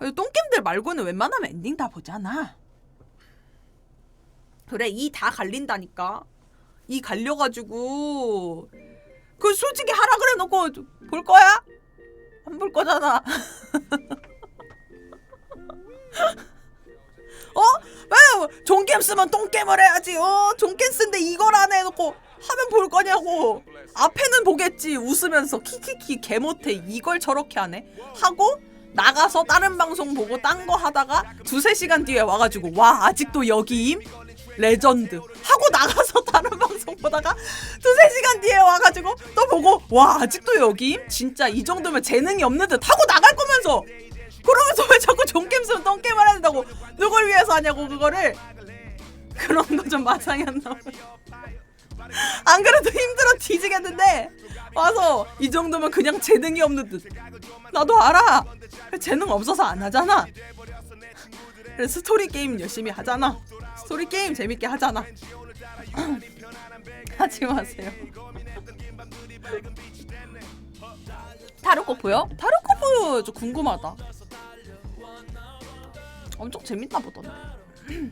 똥겜들 말고는 웬만하면 엔딩 다 보잖아. 그래 이 다 갈린다니까. 이 갈려가지고 그 솔직히 하라 그래 놓고 볼 거야? 안 볼 거잖아. 어? 왜 종겜 쓰면 똥겜을 해야지. 어? 종겜 쓴데 이걸 안 해놓고 하면 볼 거냐고. 앞에는 보겠지. 웃으면서 키키키 개 못해. 이걸 저렇게 하네. 하고 나가서 다른 방송 보고 딴 거 하다가 두세 시간 뒤에 와가지고 와 아직도 여기임? 레전드. 하고 나가서 다른 방송 보다가 두세 시간 뒤에 와가지고 또 보고 와 아직도 여기임? 진짜 이 정도면 재능이 없는 듯 하고 나갈 거면서! 그러면서 왜 자꾸 종겜 쓰면 똥겜을 된다고. 누굴 위해서 하냐고 그거를. 그런 거 좀 마상이 안 나오면 안 그래도 힘들어 뒤지겠는데! 와서 이 정도면 그냥 재능이 없는 듯. 나도 알아 재능 없어서 안 하잖아. 그래 스토리 게임 열심히 하잖아. 스토리 게임 재밌게 하잖아. 하지 마세요. 타르코프요? 타르코프 좀 궁금하다. 엄청 재밌나 보던데